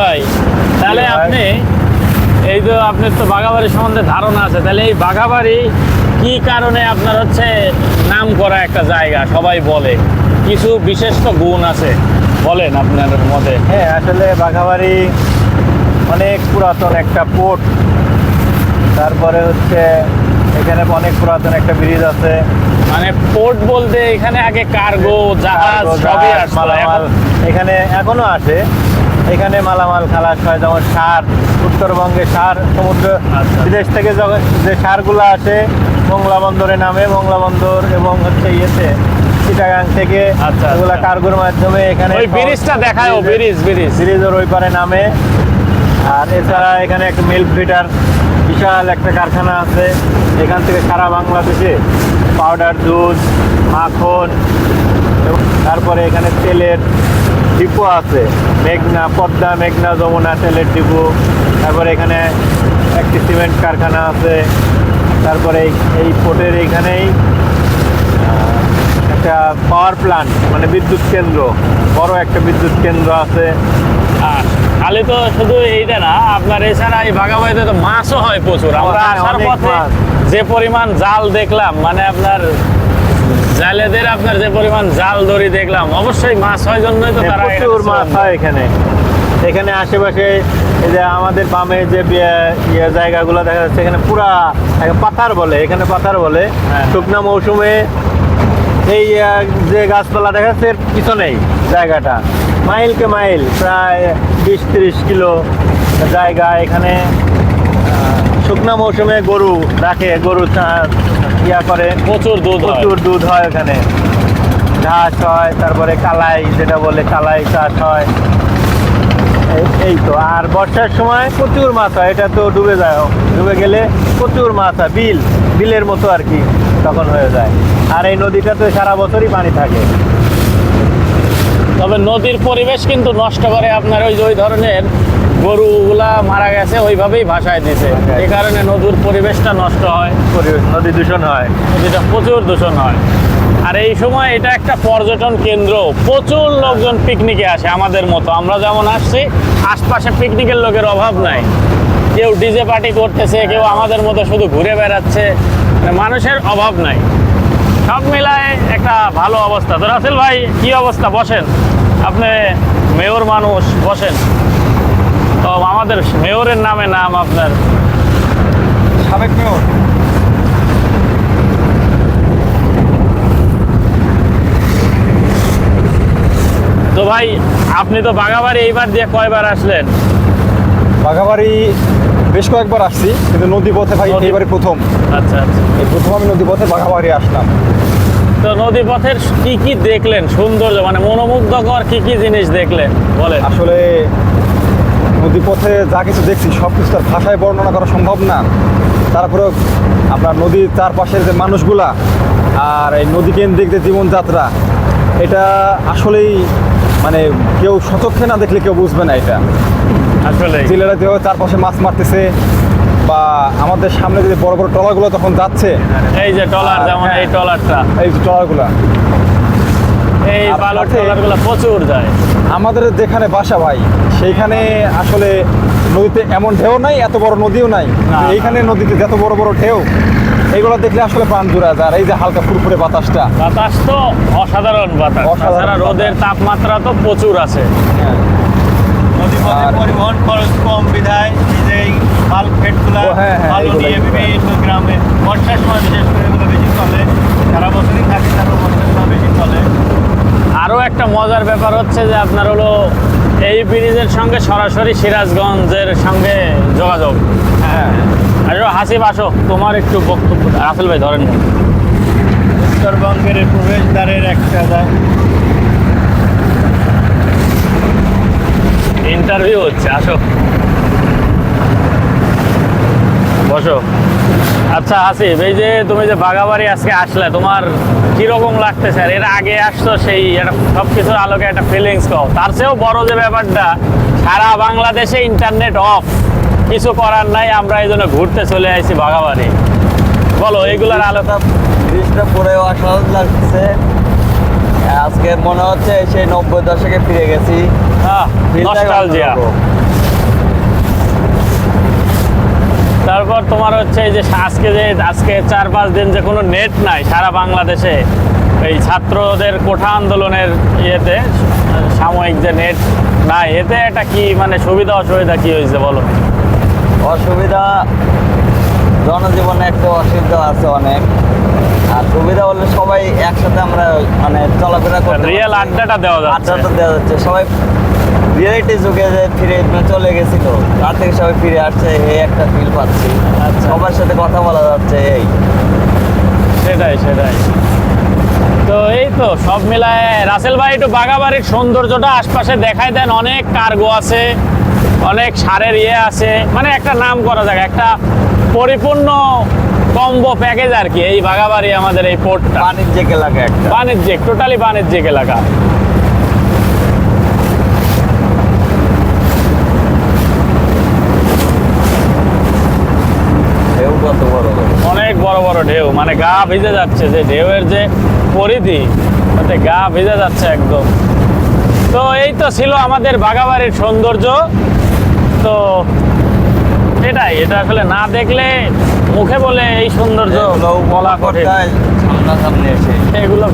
ভাই তাহলে আপনি এই তো আপনার তো বাঘাবাড়ি সম্বন্ধে ধারণা আছে তাহলে এই বাঘাবাড়ি কি কারণে আপনার হচ্ছে নাম করা একটা জায়গা? সবাই বলে। কিছু বিশেষ তো গুণ আছে। বলেন আপনার মতে। হ্যাঁ আসলে বাঘাবাড়ি অনেক পুরাতন একটা পোর্ট তারপরে হচ্ছে এখানে অনেক পুরাতন একটা ব্রিজ আছে। মানে পোর্ট বলতে এখানে আগে কার্গো জাহাজ সবই আসতো। এখানে এখনও আসে। এখানে মালামাল খালাস হয় যেমন সার উত্তরবঙ্গে সার সমুদ্র আচ্ছা। বিদেশ থেকে যখন যে সারগুলো আসে মংলা বন্দরে নামে মংলা বন্দর এবং হচ্ছে ইয়েতে চিটাগাং থেকে আচ্ছা, আচ্ছা। কার্গোর মাধ্যমে এখানে ওই ব্রিজটা দেখায় ও ব্রিজ ব্রিজ ব্রিজের ওই পারে নামে আর এছাড়া এখানে একটা মিল্ক ফিটার বিশাল একটা কারখানা আছে এখান থেকে সারা বাংলাদেশে পাউডার দুধ মাখন তারপরে এখানে তেলের ডিপো আছে। মেঘনা পদ্মা মেঘনা যমুনা তেলের ডিপো। তারপরে এখানে একটি সিমেন্ট কারখানা আছে। তারপরে এই- পোর্টের এইখানেই একটা পাওয়ার প্ল্যান্ট মানে বিদ্যুৎ কেন্দ্র। বড় একটা বিদ্যুৎ কেন্দ্র আছে। আর খালি তো শুধু এইটা না আপনার এছাড়া এই বাঘাবাড়িতে তো মাছও হয় প্রচুর। আমরা আসার পথে। যে পরিমাণ জাল দেখলাম মানে আপনার জালেদের আপনার যে পরিমাণ জাল দড়ি দেখলাম অবশ্যই মাছ হয় জন্যই তো তারা হ্যাঁ, প্রচুর মাছ হয় এখানে। এখানে আশেপাশে এই যে আমাদের বামে যে ইয়ে জায়গাগুলো দেখা যাচ্ছে এখানে পুরা পাথার বলে এখানে পাথার বলে। হ্যাঁ। শুকনা মৌসুমে এই যে গাছপালা দেখা যাচ্ছে এর পিছনেই জায়গাটা। মাইলকে মাইল প্রায় বিশ তিরিশ কিলো জায়গা এখানে। শুকনা মৌসুমে গরু রাখে গরু ইয়া করে। প্রচুর দুধ প্রচুর দুধ হয় ওখানে। ঘাস হয় তারপরে কালাই যেটা বলে কালাই চাষ হয়। এই- এই তো। আর বর্ষার সময় প্রচুর মাছ হয় এটা তো ডুবে যায়। ডুবে গেলে প্রচুর মাছ হয় বিল বিলের মতো আর কি তখন হয়ে যায়। আর এই নদীটা তো সারা বছরই পানি থাকে। তবে নদীর পরিবেশ কিন্তু নষ্ট করে আপনার ওই যে ওই ধরনের গরুগুলা মারা গেছে ওইভাবেই ভাসায় দিছে। এই কারণে নদীর পরিবেশটা নষ্ট হয়। পরিবেশ নদী দূষণ হয়। নদীটা প্রচুর দূষণ হয়। আর এই সময় এটা একটা পর্যটন কেন্দ্র। প্রচুর লোকজন পিকনিকে আসে আমাদের মতো। আমরা যেমন আসছি আশপাশে পিকনিকের লোকের অভাব নাই। কেউ ডিজে পার্টি করতেছে কেউ আমাদের মতো শুধু ঘুরে বেড়াচ্ছে। মানে মানুষের অভাব নাই। সব মিলায় একটা ভালো অবস্থা। তো রাসেল ভাই কি অবস্থা? বসেন। আপনি মেয়র মানুষ বসেন। তো আমাদের মেয়রের নামে নাম আপনার। সাবেক মেয়র। তো ভাই আপনি তো বাগাবাড়ি এইবার দিয়ে কয়বার আসলেন? বাঘাবাড়ি বেশ কয়েকবার আসছি কিন্তু নদী পথে ভাই এবারে প্রথম। আচ্ছা আচ্ছা। এই প্রথম আমি নদী পথে বাঘাবাড়ি আসলাম। তো নদী পথের কি কি দেখলেন? সৌন্দর্য মানে মনোমুগ্ধকর কি কি জিনিস দেখলেন? বলেন। আসলে নদী পথে যা কিছু দেখছি সব কিছু তার ভাষায় বর্ণনা করা সম্ভব না। তারপরে আপনার নদীর চারপাশের যে মানুষগুলা আর এই নদী কেন্দ্রিক যে জীবনযাত্রা এটা আসলেই মানে কেউ সচক্ষে না দেখলে কেউ বুঝবে না এটা। আসলে। জেলেরা যেভাবে চারপাশে মাছ মারতেছে বা আমাদের সামনে যে বড় বড় ট্রলারগুলো তখন যাচ্ছে এই যে টলার যেমন এই টলারটা এই যে ট্রলারগুলো। এই সাথে- টলারগুলো প্রচুর যায়। আমাদের যেখানে বাসা ভাই সেইখানে আসলে নদীতে এমন ঢেউ নাই এত বড় নদীও নাই। না, এইখানে। নদীতে যত বড় বড় ঢেউ এইগুলো দেখলে আসলে প্রাণ জোড়া যায়। আর এই যে হালকা ফুরফুরে বাতাসটা। বাতাস তো অসাধারণ বাতাস। অসাধারণ রোদের তাপমাত্রা তো প্রচুর আছে। নদীপথে পরিবহন খরচ কম বিধায় এই মাল ফেটগুলা হ্যাঁ, হ্যাঁ, নিয়ে। বিভিন্ন গ্রামে বর্ষার সময় বিশেষ করে এগুলো বেশি চলে। সারা বছরই থাকে তারপর বর্ষার সময় বেশি চলে। আরও একটা মজার ব্যাপার হচ্ছে যে আপনার হলো এই ব্রিজের সঙ্গে সরাসরি সিরাজগঞ্জের সঙ্গে যোগাযোগ। হ্যাঁ। আসো হাসিব আসো। তোমার একটু বক্তব্য রাসেল ভাই ধরেন। উত্তরবঙ্গের প্রবেশদ্বারের একটা ইন্টারভিউ হচ্ছে আসো। বসো। আচ্ছা আসিফ এই যে তুমি যে বাগাবাড়ি আজকে আসলে তোমার কীরকম লাগতেছে? আর এর আগে আসতো সেই একটা সব কিছুর আলোকে একটা ফিলিংস কও। তার চেয়েও বড় যে ব্যাপারটা সারা বাংলাদেশে ইন্টারনেট অফ কিছু করার নাই আমরা এই জন্য ঘুরতে চলে আসছি বাগাবাড়ি বলো এইগুলার আলোটা ব্রিজটা পরে অসাধারণ লাগছে। আজকে মনে হচ্ছে সেই নব্বই দশকে ফিরে গেছি। ফিলটা তোমার হচ্ছে এই যে আজকে যে আজকে চার পাঁচ দিন যে কোনো নেট নাই সারা বাংলাদেশে এই ছাত্রদের কোঠা আন্দোলনের ইয়েতে সাময়িক যে নেট নাই এতে একটা কি মানে সুবিধা অসুবিধা কি হয়েছে বলো? অসুবিধা জনজীবনে একটা অসুবিধা আছে অনেক। আর সুবিধা হলে সবাই একসাথে আমরা মানে চলাফেরা করতে রিয়েল আড্ডাটা দেওয়া যাচ্ছে। আড্ডাটা দেওয়া যাচ্ছে। সবাই রিয়েলিটি যুগে যে ফিরে চলে গেছিল তার থেকে সবাই ফিরে আসছে এই একটা ফিল পাচ্ছি। আচ্ছা। সবার সাথে কথা বলা যাচ্ছে এই। সেটাই সেটাই। তো এই তো সব মিলায় রাসেল ভাই একটু বাগাবাড়ির সৌন্দর্যটা আশপাশে দেখাই দেন। অনেক কার্গো আছে অনেক সারের ইয়ে আছে। মানে একটা নাম করা যাক একটা পরিপূর্ণ কম্বো প্যাকেজ আর কি এই বাগাবাড়ি আমাদের এই পোর্টটা বাণিজ্যিক এলাকা একটা। বাণিজ্যিক টোটালি বাণিজ্যিক এলাকা ঢেউ কত বড় বড় অনেক বড় বড় ঢেউ মানে গা ভিজে যাচ্ছে যে ঢেউয়ের যে পরিধি তাতে গা ভিজে যাচ্ছে একদম। তো এই তো ছিল আমাদের বাগাবাড়ির সৌন্দর্য। তো এটাই এটা আসলে না দেখলে মুখে বলে এই সৌন্দর্য বলা কঠিন। এগুলো